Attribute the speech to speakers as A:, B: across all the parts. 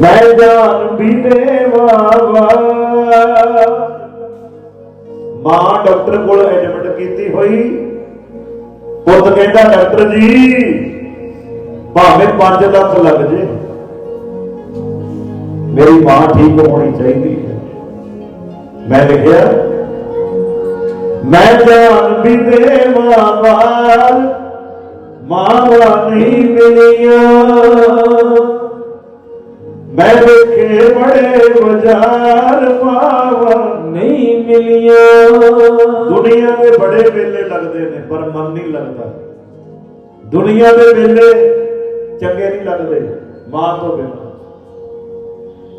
A: ਮੈਂ ਜਾਨ ਵੀ ਦੇਵਾਵਾ ਮਾਂ ਡਾਕਟਰ ਕੋਲ ਐਡਮਿਟ ਕੀਤੀ ਹੋਈ। ਪੁੱਤ ਕਹਿੰਦਾ, ਡਾਕਟਰ ਜੀ, ਭਾਵੇਂ 5 ਲੱਖ ਲੱਗ ਜੇ, ਮੇਰੀ ਮਾਂ ਠੀਕ ਹੋਣੀ ਚਾਹੀਦੀ ਹੈ। ਮੈਂ ਲਿਖਿਆ, ਮੈਂ ਜਾਨ ਵੀ ਦੇਵਾਵਾ ਮਾਵਾ ਨਹੀਂ ਮਿਲੀਆਂ। ਮੈਂ ਦੇਖੇ ਬੜੇ ਬਾਜ਼ਾਰ ਮਾਵਾ
B: ਨਹੀਂ ਮਿਲੀਆਂ।
A: ਦੁਨੀਆ ਦੇ ਬੜੇ ਵੇਲੇ ਲੱਗਦੇ ਨੇ, ਪਰ ਮਨ ਨਹੀਂ ਲੱਗਦਾ। ਦੁਨੀਆ ਦੇ ਵੇਲੇ ਚੰਗੇ ਨਹੀਂ ਲੱਗਦੇ, ਮਾਂ ਤੋਂ ਬਿਨਾਂ।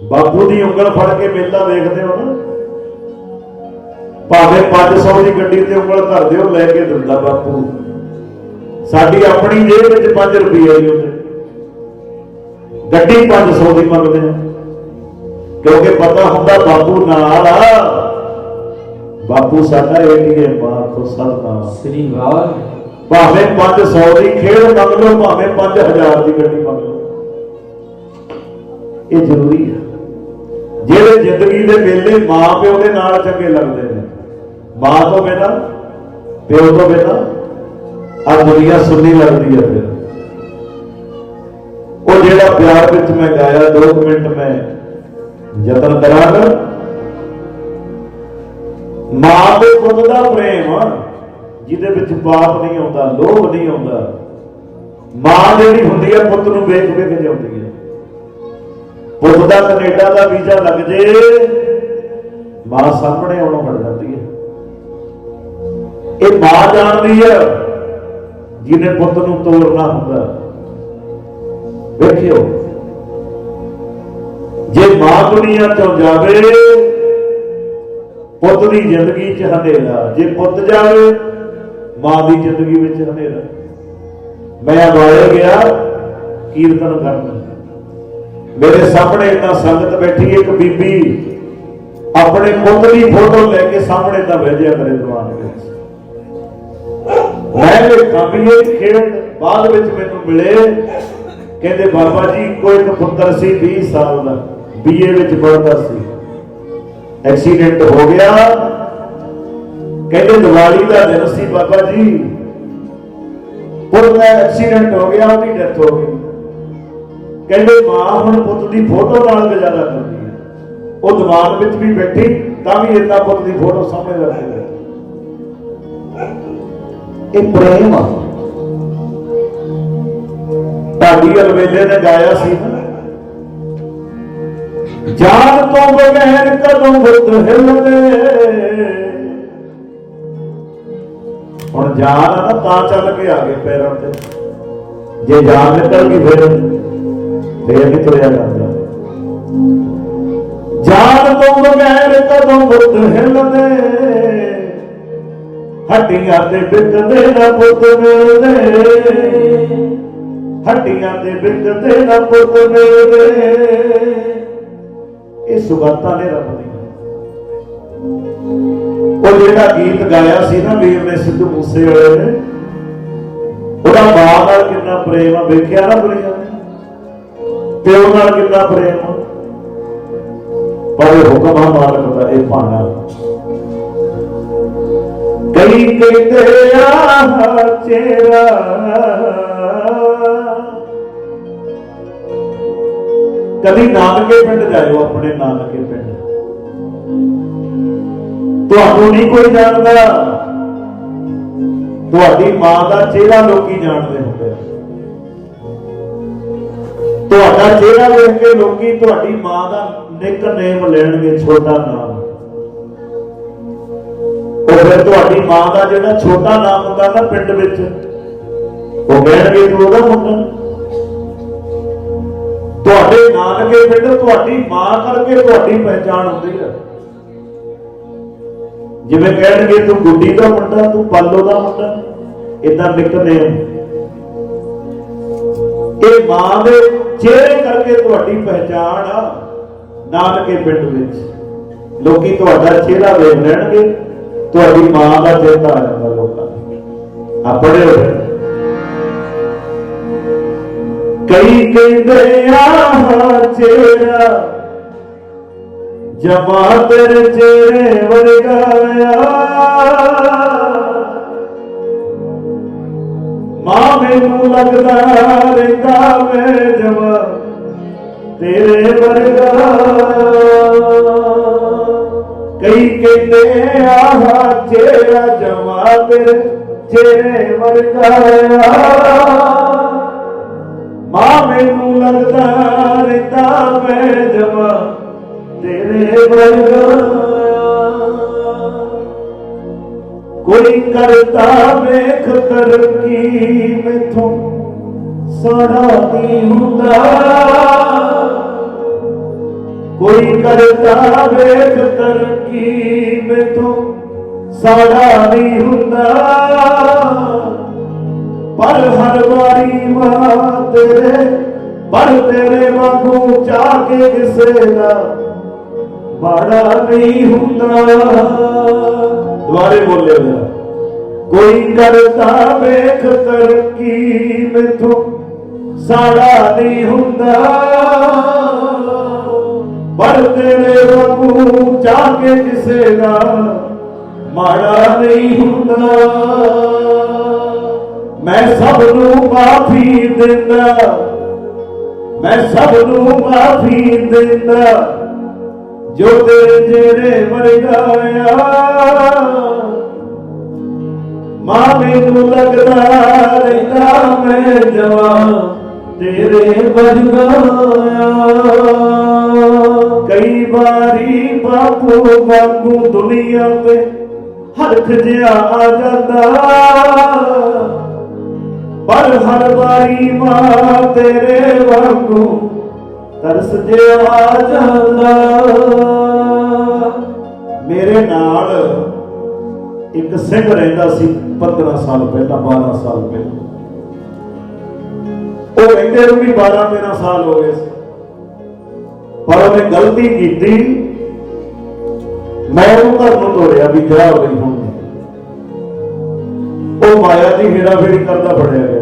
A: ਬਾਪੂ ਦੀ ਉਂਗਲ ਫੜ ਕੇ ਮੇਲਾ ਵੇਖਦੇ ਹੋ ਨਾ। ਭਾਵੇਂ 500 ਦੀ ਗੱਡੀ ਤੇ ਉਂਗਲ ਧਰਦੇ ਹੋ ਲੈ ਕੇ ਦਿੰਦਾ ਬਾਪੂ। ਸਾਡੀ ਆਪਣੀ ਜੇਬ ਵਿੱਚ 5 ਰੁਪਏ ਹੀ ਹੁੰਦੇ ਗੱਡੀ 500 ਦੀ ਮੰਗਦੇ ਆ। ਕਿਉਂਕਿ ਪਤਾ ਹੁੰਦਾ ਬਾਪੂ ਨਾਲ ਆ। ਬਾਪੂ ਸਾਡਾ ਏਟੀਐਮ ਬਾਖੋ ਸਲਨਾ
B: ਸ੍ਰੀ ਵਾਹ
A: ਭਾਵੇਂ 500 ਦੀ ਖੇਡ ਮੰਗ ਲਓ ਭਾਵੇਂ 5000 ਦੀ ਗੱਡੀ ਮੰਗ ਲਓ। ਇਹ ਜ਼ਰੂਰੀ ਹੈ ਜਿਹੜੇ ਜ਼ਿੰਦਗੀ ਦੇ ਵੇਲੇ ਮਾਂ ਪਿਓ ਦੇ ਨਾਲ ਚੰਗੇ ਲੱਗਦੇ ਨੇ ਮਾਂ ਤੋਂ ਬਿਨਾਂ ਪਿਓ ਤੋਂ ਬਿਨਾਂ ਆ ਦੁਨੀਆ ਸੁਣੀ ਲੱਗਦੀ ਹੈ ਫਿਰ। ਉਹ ਜਿਹੜਾ ਪਿਆਰ ਵਿੱਚ ਮੈਂ ਗਾਇਆ 2 ਮਿੰਟ ਮੈਂ ਯਤਨ ਕਰਾਂਗਾ। ਮਾਂ ਦੇ ਪੁੱਤ ਦਾ ਪ੍ਰੇਮ, ਜਿਹਦੇ ਵਿੱਚ ਪਾਪ ਨਹੀਂ ਆਉਂਦਾ, ਲੋਭ ਨਹੀਂ ਆਉਂਦਾ। ਮਾਂ ਜਿਹੜੀ ਹੁੰਦੀ ਹੈ ਪੁੱਤ ਨੂੰ ਵੇਖ ਵੇਖ ਜਿਉਂਦੀ ਹੈ ਪੁੱਤ ਦਾ ਕੈਨੇਡਾ ਦਾ ਵੀਜ਼ਾ ਲੱਗ ਜੇ, ਮਾਂ ਸਾਹਮਣੇ ਆਉਣੋਂ ਹਟ ਜਾਂਦੀ ਹੈ ਇਹ ਮਾਂ ਜਾਣਦੀ ਹੈ ਜਿਹਨੇ ਪੁੱਤ ਨੂੰ ਤੋਰਨਾ ਹੁੰਦਾ। ਵੇਖਿਓ, ਜੇ ਮਾਂ ਦੁਨੀਆ ਤੋਂ ਜਾਵੇ, ਪੁੱਤ ਦੀ ਜ਼ਿੰਦਗੀ 'ਚ ਹਨੇਰਾ। ਜੇ ਪੁੱਤ ਜਾਵੇ, ਮਾਂ ਦੀ ਜ਼ਿੰਦਗੀ ਵਿੱਚ ਹਨੇਰਾ। ਮੈਂ ਅਗਵਾਏ ਗਿਆ, ਕੀਰਤਨ ਕਰਨ। ਮੇਰੇ ਸਾਹਮਣੇ ਇੰਨਾ ਸੰਗਤ ਬੈਠੀ, ਇੱਕ ਬੀਬੀ ਆਪਣੇ ਪੁੱਤ ਦੀ ਫੋਟੋ ਲੈ ਕੇ ਸਾਹਮਣੇ ਤਾਂ ਭੇਜਿਆ ਕਰੇ ਦੀਵਾਨ ਵਿੱਚ। ਮੈਂ ਵੇਖਾਂ ਵੀ ਖੇਡ ਬਾਅਦ ਵਿੱਚ ਮੈਨੂੰ ਮਿਲੇ। ਕਹਿੰਦੇ, ਬਾਬਾ ਜੀ, ਕੋਈ ਇੱਕ ਪੁੱਤਰ ਸੀ 20 ਸਾਲ ਦਾ। ਬੀਏ ਵਿੱਚ ਪੜ੍ਹਦਾ ਸੀ। ਐਕਸੀਡੈਂਟ ਹੋ ਗਿਆ। ਕਹਿੰਦੇ, ਦੀਵਾਲੀ ਦਾ ਦਿਨ ਸੀ, ਬਾਬਾ ਜੀ। ਪੁੱਤ ਦਾ ਐਕਸੀਡੈਂਟ ਹੋ ਗਿਆ, ਉਹਦੀ ਡੈਥ ਹੋ ਗਈ। ਕਹਿੰਦੇ, ਮਾਂ ਹੁਣ ਪੁੱਤ ਦੀ ਫੋਟੋ ਨਾਲ ਗੁਜ਼ਾਰਾ ਕਰਦੀ ਹੈ। ਉਹ ਦਿਮਾਗ ਵਿੱਚ ਵੀ ਬੈਠੀ, ਤਾਂ ਵੀ ਇੰਨਾ ਪੁੱਤ ਦੀ ਫੋਟੋ ਸਾਹਮਣੇ ਰੱਖੀ ਹੈ। ਇਹ ਪ੍ਰੇਮ ਆ। ਢਾਡੀ ਅਲਵੇਲੇ ਨੇ ਗਾਇਆ ਸੀ। ਜਾਨ ਤੋਂ ਬਗੈਰ ਕਦੋਂ ਬੁੱਤ ਹਿੱਲਦੇ? ਹੁਣ ਜਾਨ ਆ ਤਾਂ ਚੱਲ ਕੇ ਆ ਗਏ ਪੈਰਾਂ ਤੇ। ਜੇ ਜਾਨ ਨਿਕਲ ਗਈ ਫਿਰ, ਫੇਰ ਨਹੀਂ ਤੁਰਿਆ ਜਾਂਦਾ ਜਾਨ ਤੋਂ ਬਗੈਰ ਕਦੋਂ ਬੁੱਤ ਹਿੱਲਦੇ? ਹੱਡੀਆਂ ਤੇ ਵਿਕਦੇ ਨਾ ਪੁੱਤ ਮਿਲਦੇ ਹੱਡੀਆਂ ਤੇ ਵਿਕਦੇ ਨਾ ਪੁੱਤ ਮਿਲਦੇ ਇਹ ਸੁਗਾਤਾਂ ਨੇ ਰੱਬ ਦੀਆਂ। ਉਹ ਜਿਹੜਾ ਗੀਤ ਗਾਇਆ ਸੀ ਨਾ ਵੀਰ ਨੇ ਸਿੱਧੂ ਮੂਸੇ ਵਾਲੇ ਨੇ, ਉਹਦਾ ਮਾਂ ਨਾਲ ਕਿੰਨਾ ਪ੍ਰੇਮ ਆ ਵੇਖਿਆ ਨਾ ਦੁਨੀਆ ਨੇ? ਪਿਓ ਨਾਲ ਕਿੰਨਾ ਪ੍ਰੇਮ ਆ? ਪਰ ਇਹ ਹੁਕਮ ਆ ਮਾਲਕ ਦਾ, ਇਹ ਭਾਣਾ। ਕਈ ਕਹਿੰਦੇ ਆ ਕਦੀ ਨਾਨਕੇ ਪਿੰਡ ਜਾਇਓ, ਆਪਣੇ ਨਾਨਕੇ ਪਿੰਡ। ਤੁਹਾਨੂੰ ਨਹੀਂ ਕੋਈ ਜਾਣਦਾ। ਤੁਹਾਡੀ ਮਾਂ ਦਾ ਚਿਹਰਾ ਲੋਕੀ ਜਾਣਦੇ ਹੁੰਦੇ ਆ। ਤੁਹਾਡਾ ਚਿਹਰਾ ਵੇਖ ਕੇ ਲੋਕੀ ਤੁਹਾਡੀ ਮਾਂ ਦਾ ਨਿਕਨੇਮ ਲੈਣਗੇ, ਛੋਟਾ ਨਾਮ। ਉਹ ਫਿਰ ਤੁਹਾਡੀ ਮਾਂ ਦਾ ਜਿਹੜਾ ਛੋਟਾ ਨਾਮ ਹੁੰਦਾ ਨਾ ਪਿੰਡ ਵਿੱਚ, ਉਹ ਕਹਿਣਗੇ ਤੂੰ ਉਹਦਾ ਮੁੰਡਾ ਤੁਹਾਡੇ ਨਾਨਕੇ ਪਿੰਡ ਤੁਹਾਡੀ ਮਾਂ ਕਰਕੇ ਤੁਹਾਡੀ ਪਹਿਚਾਣ ਹੁੰਦੀ ਹੈ ਜਿਵੇਂ ਕਹਿਣਗੇ ਤੂੰ ਗੁੱਡੀ ਦਾ ਮੁੰਡਾ, ਤੂੰ ਪਾਲੋ ਦਾ ਮੁੰਡਾ ਇਦਾਂ ਨਿਕਨੇਮ ਇਹ ਮਾਂ ਦੇ ਚਿਹਰੇ ਕਰਕੇ ਤੁਹਾਡੀ ਪਹਿਚਾਣ ਆ ਨਾਨਕੇ ਪਿੰਡ ਵਿੱਚ। ਲੋਕੀ ਤੁਹਾਡਾ ਚਿਹਰਾ ਵੇਖ ਲੈਣਗੇ। ਤੁਹਾਡੀ ਮਾਂ ਦਾ ਚੇਤਾ ਆ ਜਾਂਦਾ ਲੋਕਾਂ ਨੂੰ ਆਪਣੇ ਕਈ ਕਹਿੰਦੇ ਆ ਚਿਹਰਾ ਜਮਾ ਤੇਰੇ ਚਿਹਰੇ ਵਰਗਾ ਆ। ਮਾਂ ਮੈਨੂੰ ਲੱਗਦਾ ਰਹਿੰਦਾ ਮੈਂ ਜਮਾ ਤੇਰੇ ਵਰਗਾ। ਕਈ ਕਹਿੰਦੇ ਆਹ ਚਿਹਰਾ ਜਮਾ ਤੇਰੇ ਚਿਹਰੇ ਵਰਗਾ ਮਾਂ ਮੈਨੂੰ ਲੱਗਦਾ ਰਹਿੰਦਾ ਮੈਂ ਜਮਾ ਤੇਰੇ ਵਰਗਾ ਕੋਈ ਕਰਤਾ ਵੇਖ ਤਰਕੀ ਮੈਥੋਂ ਸਾੜਾ ਨਹੀਂ ਹੁੰਦਾ। ਕੋਈ ਕਰਤਾ ਵੇਖ ਤਰਕੀ ਮੈਥੋਂ ਸਾੜਾ ਨਹੀਂ ਹੁੰਦਾ। ਪਰ ਹਰ ਵਾਰੀ ਮਾਂ ਤੇਰੇ, ਪਰ ਤੇਰੇ ਵਾਂਗੂ ਚਾਹ ਕੇ ਕਿਸੇ ਦਾ ਬਾੜਾ ਨਹੀਂ ਹੁੰਦਾ। ਦੁਆਰੇ ਬੋਲੇ ਜਰਾ। ਕੋਈ ਕਰਤਾ ਵੇਖ ਤਰਕੀ ਮੈਥੋਂ ਸਾੜਾ ਨਹੀਂ ਹੁੰਦਾ। ਪਰ ਤੇਰੇ ਵਾਂਗੂ ਚਾਹ ਕੇ ਕਿਸੇ ਦਾ ਮਾੜਾ ਨਹੀਂ ਹੁੰਦਾ। ਮੈਂ ਸਭ ਨੂੰ ਮਾਫੀ ਦਿੰਦਾ, ਮੈਂ ਸਭ ਨੂੰ ਮਾਫੀ ਦਿੰਦਾ, ਜੋ ਤੇਰੇ ਜਿਹੜੇ ਵਰਗਾ ਆ। ਮਾਂ, ਮੈਨੂੰ ਲੱਗਦਾ ਰਹਿੰਦਾ ਮੈਂ ਜਵਾਂ ਤੇਰੇ ਵਰਗਾ ਕਈ ਵਾਰੀ ਬਾਪੂ ਵਾਂਗੂ ਦੁਨੀਆ ਤੇ ਹਰਖ ਜਿਹਾ ਆ ਜਾਂਦਾ। ਪਰ ਹਰ ਵਾਰੀ ਮਾਂ ਤੇਰੇ ਵਾਂਗੂ ਤਰਸ ਜਿਹਾ ਆ ਜਾਂਦਾ। ਮੇਰੇ ਨਾਲ ਇੱਕ ਸਿੰਘ ਰਹਿੰਦਾ ਸੀ 15 ਸਾਲ ਪਹਿਲਾਂ 12 ਸਾਲ ਪਹਿਲਾਂ। ਉਹ ਕਹਿੰਦੇ ਨੂੰ ਵੀ 12 13 ਸਾਲ ਹੋ ਗਏ ਸੀ। ਪਰ ਉਹਨੇ ਗਲਤੀ ਕੀਤੀ। ਮੈਂ ਉਹ ਘਰ ਨੂੰ ਤੋੜਿਆ ਵੀ ਜਾ ਹੋ ਹੁਣ। ਉਹ ਮਾਇਆ ਦੀ ਹੇਰਾ ਫੇਰੀ ਕਰਦਾ ਫੜਿਆ ਗਿਆ।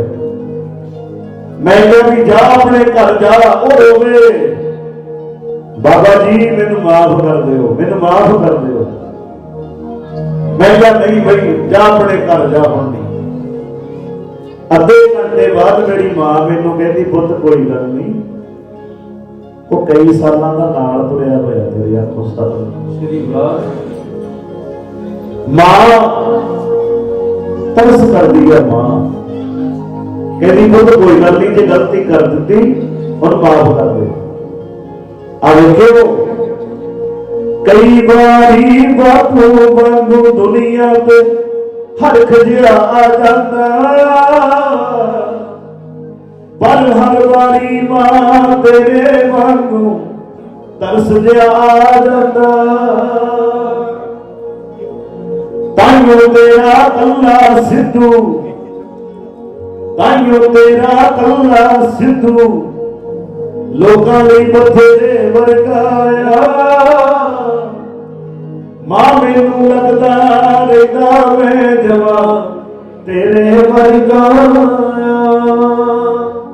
A: ਮੈਂ ਕਿਹਾ ਵੀ ਜਾ ਆਪਣੇ ਘਰ ਜਾ, ਉਹ ਰੋਵੇ। ਬਾਬਾ ਜੀ, ਮੈਨੂੰ ਮਾਫ ਕਰ ਦਿਓ, ਮੈਨੂੰ ਮਾਫ ਕਰ ਦਿਓ। ਮੈਂ ਕਿਹਾ ਨਹੀਂ ਬਈ, ਜਾ ਆਪਣੇ ਘਰ ਜਾ ਹੁਣ। ਨਹੀਂ ਅੱਧੇ ਘੰਟੇ ਬਾਅਦ ਮੇਰੀ ਮਾਂ ਮੈਨੂੰ ਕਹਿੰਦੀ, ਪੁੱਤ, ਕੋਈ ਗੱਲ ਨਹੀਂ। ਉਹ ਕਈ ਸਾਲਾਂ ਦਾ ਨਾਲ ਤੁਰਿਆ ਹੋਇਆ ਤੇਰੇ ਆਖੋ ਸਤਿ
B: ਸ੍ਰੀ ਵਾਹਿਗੁਰੂ
A: ਮਾਂ ਤਰਸ ਕਰਦੀ ਹੈ ਮਾਂ। ਕਹਿੰਦੀ ਪੁੱਤ ਕੋਈ ਗੱਲ ਨਹੀਂ ਜੇ ਗਲਤੀ ਕਰ ਦਿੱਤੀ ਹੁਣ ਮਾਫ ਕਰ ਦੇ। ਆ ਵੇਖਿਓ ਕਈ ਵਾਰੀ ਬਾਪੂ ਵਾਂਗੂ ਦੁਨੀਆ ਤੇ ਹਰਖ ਜਿਹਾ ਆ ਜਾਂਦਾ। ਪਰ ਹਰ ਵਾਰੀ ਮਾਂ ਤੇਰੇ ਵਾਂਗੂ ਤਰਸ ਜਿਹਾ ਜਾਂਦਾ। ਤਾਈਓ ਤੇਰਾ ਕੱਲਾ ਸਿੱਧੂ, ਤਾਈਓ ਤੇਰਾ ਕੱਲਾ ਸਿੱਧੂ, ਲੋਕਾਂ ਲਈ ਬਥੇਰੇ ਵਰਗਾਇਆ। ਮਾਂ ਮੈਨੂੰ ਲੱਗਦਾ ਰਹਿੰਦਾ ਮੈਂ ਜਵਾਂ ਤੇਰੇ ਵਰਗਾ।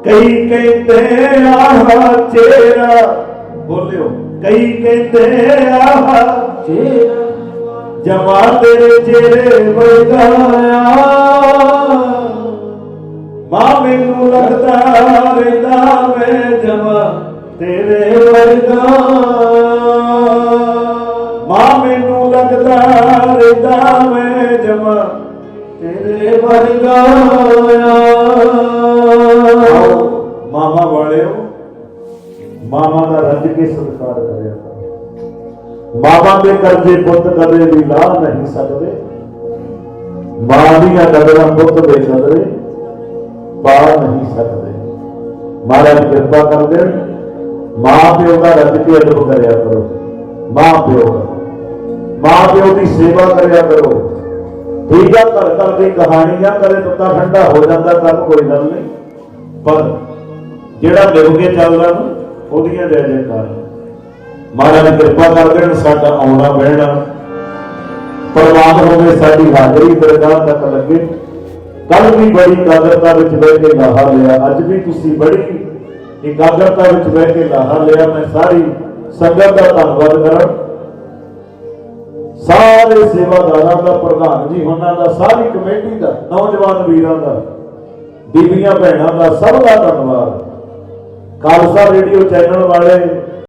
A: ਕਈ ਕਹਿੰਦੇ ਆਹ ਚਿਹਰਾ ਬੋਲਿਓ। ਕਈ ਕਹਿੰਦੇ ਆਹ
B: ਚੇਰਾ।
A: ਜਮਾ ਤੇਰੇ ਚਿਹਰੇ ਵਰਗਾ ਆ। ਮਾਂ ਮੈਨੂੰ ਲੱਗਦਾ ਰਹਿੰਦਾ ਮੈਂ ਜਮਾ ਤੇਰੇ ਵਰਗਾ। ਮਾਂ ਮੈਨੂੰ ਲੱਗਦਾ ਰਹਿੰਦਾ ਮੈਂ ਜਮਾ ਤੇਰੇ ਵਰਗਾ ਆਓ, ਮਾਮਾ ਵਾਲਿਓ ਮਾਮਾ ਦਾ ਰੱਜ ਕੇ ਸਤਿਕਾਰ ਕਰਿਆ ਕਰੋ। ਦੇ ਕਰਜ਼ੇ ਪੁੱਤ ਕਦੇ ਵੀ ਲਾ ਨਹੀਂ ਸਕਦੇ। ਮਾਂ ਦੀਆਂ ਕਦਰਾਂ ਪੁੱਤ ਦੇ ਕਦਰੇ ਪਾ ਨਹੀਂ ਸਕਦੇ। ਮਹਾਰਾਜ ਕਿਰਪਾ ਕਰਦੇ ਮਾਂ ਪਿਓ ਦਾ ਰੱਜ ਕੇ ਅਦਬ ਕਰਿਆ ਕਰੋ। ਮਾਂ ਪਿਓ ਮਾਂ ਪਿਓ ਦੀ ਸੇਵਾ ਕਰਿਆ ਕਰੋ। ਠੀਕ ਆ ਘਰ ਘਰ ਦੀ ਕਹਾਣੀਆਂ ਕਰੇ ਤੁੱਤਾ ਠੰਡਾ ਹੋ ਜਾਂਦਾ, ਕੰਮ ਕੋਈ ਗੱਲ ਨਹੀਂ। ਪਰ ਜਿਹੜਾ ਲਿਵ ਕੇ ਚੱਲਦਾ ਨਾ, ਉਹਦੀਆਂ ਜੈ ਜੈਕਾਰ। ਮਹਾਰਾਜ ਕਿਰਪਾ ਕਰ ਦੇਣ ਸਾਡਾ ਆਉਣਾ ਬਹਿਣਾ। ਪਰਮਾਤਮਾ ਹੋਵੇ ਸਾਡੀ ਹਾਜ਼ਰੀ ਦਰਗਾਹ ਤੱਕ ਲੱਗੇ। ਕੱਲ ਵੀ ਬੜੀ ਇਕਾਗਰਤਾ ਵਿੱਚ ਬਹਿ ਕੇ ਲਾਹਾ ਲਿਆ। ਅੱਜ ਵੀ ਤੁਸੀਂ ਬੜੀ ਇਕਾਗਰਤਾ ਵਿੱਚ ਬਹਿ ਕੇ ਲਾਹਾ ਲਿਆ। ਮੈਂ ਸਾਰੀ ਸੰਗਤ ਦਾ ਧੰਨਵਾਦ ਕਰਾਂ। ਸਾਰੇ ਸੇਵਾਦਾਰਾਂ ਦਾ ਪ੍ਰਧਾਨ ਜੀ, ਉਹਨਾਂ ਦਾ, ਸਾਰੀ ਕਮੇਟੀ ਦਾ, ਨੌਜਵਾਨ ਵੀਰਾਂ ਦਾ, ਬੀਬੀਆਂ, ਭੈਣਾਂ ਦਾ, ਸਭ ਦਾ ਧੰਨਵਾਦ। ਖਾਲਸਾ ਰੇਡੀਓ ਚੈਨਲ ਵਾਲੇ